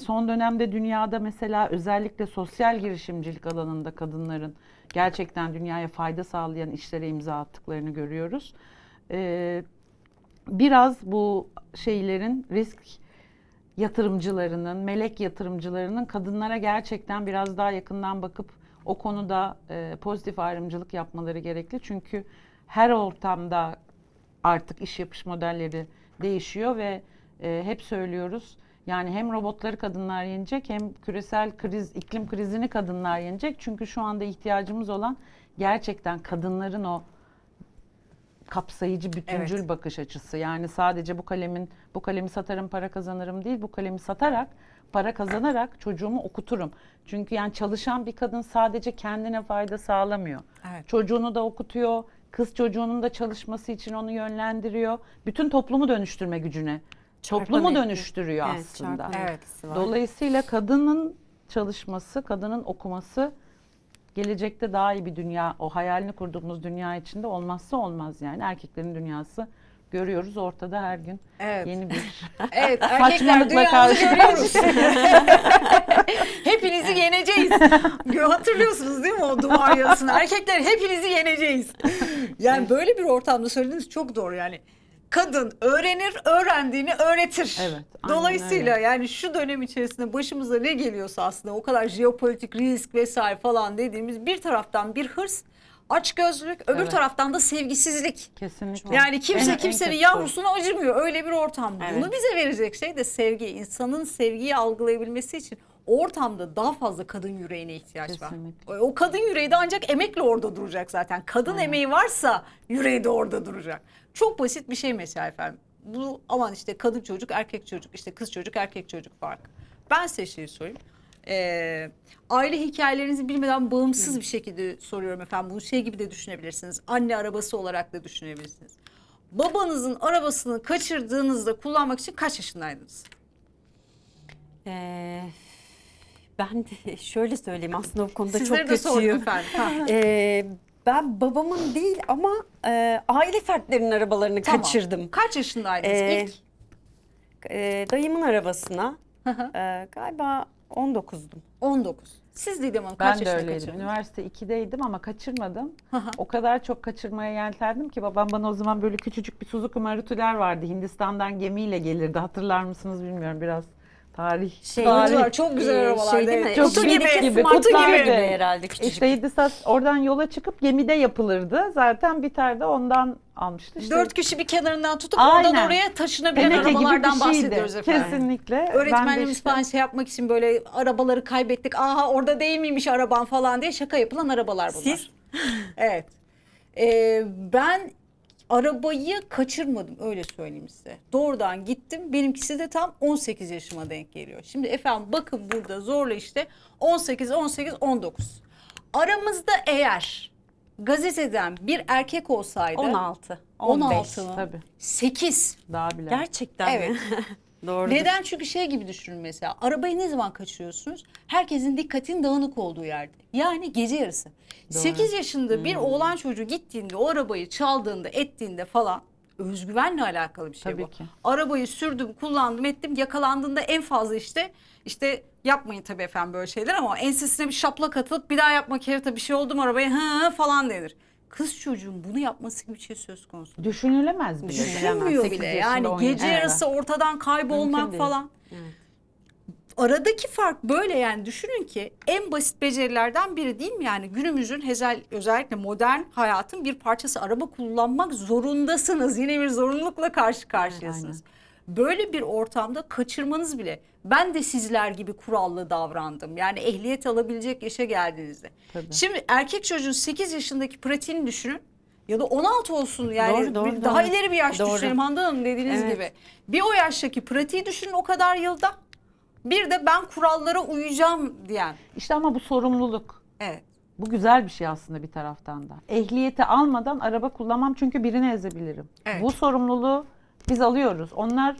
son dönemde dünyada mesela özellikle sosyal girişimcilik alanında kadınların gerçekten dünyaya fayda sağlayan işlere imza attıklarını görüyoruz. E, biraz bu şeylerin risk yatırımcılarının, melek yatırımcılarının kadınlara gerçekten biraz daha yakından bakıp o konuda e, pozitif ayrımcılık yapmaları gerekli. Çünkü her ortamda artık iş yapış modelleri değişiyor ve e, hep söylüyoruz. Yani hem robotları kadınlar yenecek hem küresel kriz, iklim krizini kadınlar yenecek. Çünkü şu anda ihtiyacımız olan gerçekten kadınların o kapsayıcı, bütüncül Evet. bakış açısı. Yani sadece bu kalemin bu kalemi satarım para kazanırım değil. Bu kalemi satarak para kazanarak çocuğumu okuturum. Çünkü yani çalışan bir kadın sadece kendine fayda sağlamıyor. Evet. Çocuğunu da okutuyor. Kız çocuğunun da çalışması için onu yönlendiriyor. Bütün toplumu dönüştürme gücüne. Çarpan toplumu etki. dönüştürüyor Evet, aslında. çarpan Evet. etkisi var. Dolayısıyla kadının çalışması, kadının okuması gelecekte daha iyi bir dünya, o hayalini kurduğumuz dünya içinde olmazsa olmaz yani. Erkeklerin dünyası görüyoruz ortada her gün Evet. yeni bir Evet erkekler Saçmalıkla karşı görüyoruz. hepinizi yeneceğiz. Gö- Hatırlıyorsunuz değil mi o duvar yazısını? Erkekler hepinizi yeneceğiz. Yani böyle bir ortamda söylediğiniz çok doğru yani. Kadın öğrenir, öğrendiğini öğretir. Evet, Dolayısıyla öyle. yani şu dönem içerisinde başımıza ne geliyorsa aslında o kadar jeopolitik risk vesaire falan dediğimiz bir taraftan bir hırs, açgözlük, öbür Evet. taraftan da sevgisizlik. kesinlikle. Yani kimse En- en kimsenin kötüsü. yavrusuna acımıyor. Öyle bir ortamda. Evet. Bunu bize verecek şey de sevgi. İnsanın sevgiyi algılayabilmesi için ortamda daha fazla kadın yüreğine ihtiyaç Kesinlikle. var. O kadın yüreği de ancak emekle orada duracak zaten. Kadın emeği varsa yüreği de orada duracak. Çok basit bir şey mesela efendim. Bu aman işte kadın çocuk, erkek çocuk, işte kız çocuk, erkek çocuk farkı. Ben size şeyi sorayım. Ee, aile hikayelerinizi bilmeden bağımsız bir şekilde soruyorum efendim. Bunu şey gibi de düşünebilirsiniz. Anne arabası olarak da düşünebilirsiniz. Babanızın arabasını kaçırdığınızda kullanmak için kaç yaşındaydınız? Ee, ben de şöyle söyleyeyim aslında bu konuda Sizleri çok de sordum kötüyüm. efendim. Ha. Ee, ben babamın değil ama e, aile fertlerinin arabalarını Tamam. kaçırdım. Kaç yaşındaydınız Ee, ilk? Ee, dayımın arabasına e, galiba 19'dum. 19. Siz Didem Hanım Ben kaç de yaşında öyleydim. kaçırdınız? Üniversite 2'deydim ama kaçırmadım. O kadar çok kaçırmaya yeltendim ki babam bana o zaman böyle küçücük bir Suzuki Maruti'ler vardı. Hindistan'dan gemiyle gelirdi. Hatırlar mısınız bilmiyorum biraz tarih. Şey, tarih. Maruti'ler çok güzel Ee, arabalar. şey değil mi? Çok kutu gibi, gibi, kutu gibi. gibi. herhalde küçücük. İşte Hindistas oradan yola çıkıp gemide yapılırdı. Zaten biter de ondan almıştı. İşte Dört kişi bir kenarından tutup oradan Aynen. oraya taşınabilen teneke arabalardan bahsediyoruz efendim. Kesinlikle. Öğretmenlerimiz işte- falan şey yapmak için böyle arabaları kaybettik. Aha orada değil miymiş araban falan diye şaka yapılan arabalar bunlar. Siz? Evet. Ee, ben arabayı kaçırmadım öyle söyleyeyim size. Doğrudan gittim. Benimkisi de tam 18 yaşıma denk geliyor. Şimdi efendim bakın burada zorla işte 18, 18, 19. Aramızda eğer gazeteden bir erkek olsaydı 16, 15. 16 mı? Tabii. 8. Daha bile. Gerçekten Evet. mi? Doğru. Neden? Çünkü şey gibi düşünün mesela. Arabayı ne zaman kaçırıyorsunuz? Herkesin dikkatinin dağınık olduğu yerde. Yani gece yarısı. 8 yaşında bir oğlan çocuğu gittiğinde o arabayı çaldığında ettiğinde falan özgüvenle alakalı bir şey Tabii bu. ki. Arabayı sürdüm, kullandım, ettim. Yakalandığında en fazla işte işte yapmayın tabii efendim böyle şeyler ama ensesine bir şaplak atılıp bir daha yapmak yerine bir şey oldu mu arabaya hı falan denir. Kız çocuğun bunu yapması gibi bir şey söz konusu. Düşünülemez bile. Düşünmüyor bile. Yani gece Evet. yarısı ortadan kaybolmak Mümkün değil. falan. Evet. Aradaki fark böyle yani düşünün ki en basit becerilerden biri değil mi yani günümüzün hezel, özellikle modern hayatın bir parçası araba kullanmak zorundasınız. Yine bir zorunlulukla karşı karşıyasınız. Böyle bir ortamda kaçırmanız bile ben de sizler gibi kurallı davrandım. Yani ehliyet alabilecek yaşa geldiğinizde. Tabii. Şimdi erkek çocuğun 8 yaşındaki pratiğini düşünün. Ya da 16 olsun yani Doğru, doğru, bir- daha doğru. ileri bir yaş Doğru. düşünelim Handan Hanım dediğiniz Evet. gibi. Bir o yaştaki pratiği düşünün o kadar yılda. Bir de ben kurallara uyacağım diyen. İşte ama bu sorumluluk. Evet. Bu güzel bir şey aslında bir taraftan da. Ehliyeti almadan araba kullanmam çünkü birini ezebilirim. Evet. Bu sorumluluğu biz alıyoruz. Onlar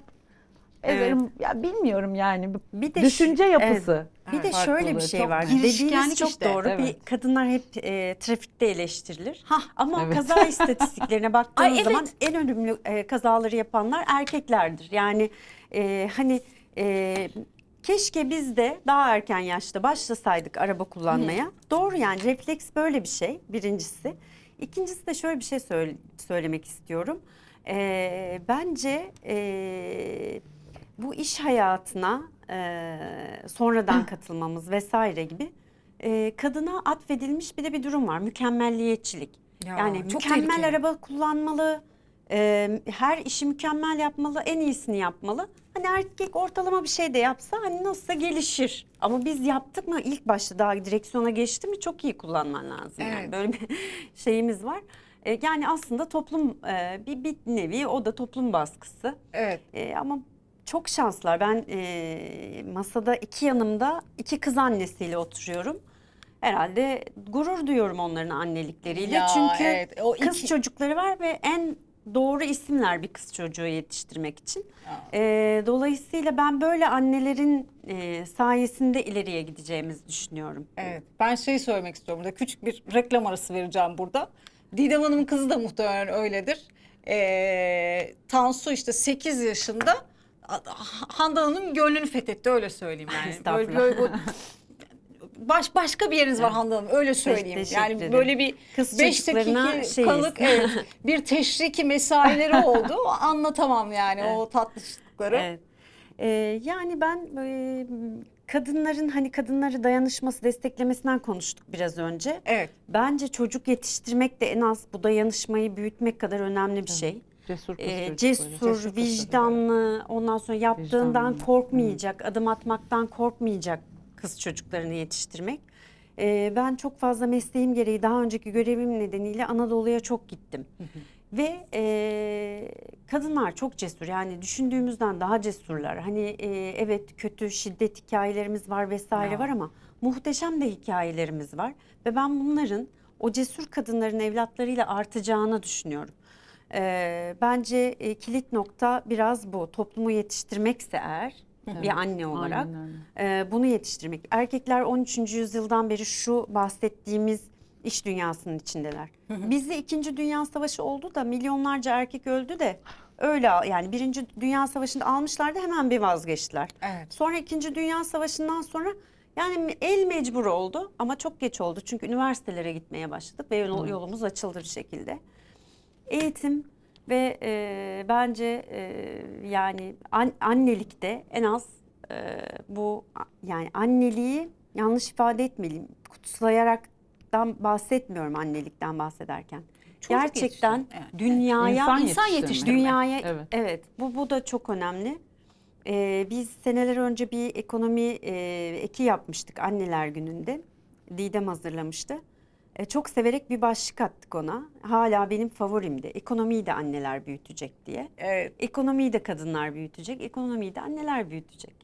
ezerim ya bilmiyorum yani. Bir de Düşünce yapısı. Bir de şöyle bir şey çok var. Dediğiniz çok işte, doğru. evet. Bir kadınlar hep e, trafikte eleştirilir. Hah, Ama evet. kaza istatistiklerine baktığınız Ay, evet. zaman en ölümlü e, kazaları yapanlar erkeklerdir. Yani e, hani e, keşke biz de daha erken yaşta başlasaydık araba kullanmaya. Doğru yani refleks böyle bir şey birincisi. İkincisi de şöyle bir şey söyle- söylemek istiyorum. Ee, bence ee, bu iş hayatına ee, sonradan katılmamız vesaire gibi ee, kadına atfedilmiş bir de bir durum var. Mükemmelliyetçilik. Ya, yani çok mükemmel tehlikeli. araba kullanmalı, e, her işi mükemmel yapmalı, en iyisini yapmalı. Hani erkek ortalama bir şey de yapsa hani nasılsa gelişir. Ama biz yaptık mı ilk başta daha direksiyona geçti mi çok iyi kullanman lazım. Yani Evet. böyle bir şeyimiz var. E, yani aslında toplum e, bir, bir nevi o da toplum baskısı. Evet. E, ama çok şanslar. Ben e, masada iki yanımda iki kız annesiyle oturuyorum. Herhalde gurur duyuyorum onların annelikleriyle. Ya, Çünkü evet, o kız iki- çocukları var ve en doğru isimler bir kız çocuğu yetiştirmek için. E, dolayısıyla ben böyle annelerin e, sayesinde ileriye gideceğimizi düşünüyorum. Evet. Ben şey söylemek istiyorum. Burada küçük bir reklam arası vereceğim burada. Didem Hanım'ın kızı da muhtemelen öyledir. Ee, Tansu işte 8 yaşında Handan Hanım gönlünü fethetti öyle söyleyeyim yani. Böyle, böyle bu- baş başka bir yeriniz var Handan Hanım öyle söyleyeyim. teşekkür Yani ederim. böyle bir Kız 5 çocuklarına dakikalık evet, bir teşriki mesaileri oldu. Anlatamam yani o tatlışlıkları. Evet. Ee, yani ben e, kadınların hani kadınları dayanışması desteklemesinden konuştuk biraz önce. Evet. Bence çocuk yetiştirmek de en az bu dayanışmayı büyütmek kadar önemli bir şey. Cesur kız Ee, cesur, Cesur kız vicdanlı, ondan sonra yaptığından Vicdanlı, korkmayacak, adım atmaktan korkmayacak kız çocuklarını yetiştirmek. Ee, ben çok fazla mesleğim gereği daha önceki görevim nedeniyle Anadolu'ya çok gittim. Ve e, kadınlar çok cesur yani düşündüğümüzden daha cesurlar. Hani e, evet kötü şiddet hikayelerimiz var vesaire Ya. var ama muhteşem de hikayelerimiz var. Ve ben bunların o cesur kadınların evlatlarıyla artacağını düşünüyorum. Ee, bence e, kilit nokta biraz bu. Toplumu yetiştirmekse eğer bir anne olarak e, bunu yetiştirmek. Erkekler 13. yüzyıldan beri şu bahsettiğimiz iş dünyasının içindeler. Bizde 2. Dünya Savaşı oldu da milyonlarca erkek öldü de öyle yani Birinci Dünya Savaşı'nda almışlardı hemen bir vazgeçtiler. Evet. Sonra 2. Dünya Savaşı'ndan sonra yani el mecbur oldu ama çok geç oldu. Çünkü üniversitelere gitmeye başladık ve yol- yolumuz açıldı bir şekilde. Eğitim ve e, bence e, yani an, annelikte en az e, bu yani anneliği yanlış ifade etmeliyim. Kutsayaraktan bahsetmiyorum annelikten bahsederken. Çocuk Gerçekten yetiştirme, dünyaya İnsan insan yetiştirme. Dünyaya Evet. evet. bu bu da çok önemli. Ee, biz seneler önce bir ekonomi e, eki yapmıştık anneler gününde. Didem hazırlamıştı. E, çok severek bir başlık attık ona. Hala benim favorimdi. Ekonomiyi de anneler büyütecek diye. Evet. Ekonomiyi de kadınlar büyütecek, ekonomiyi de anneler büyütecek.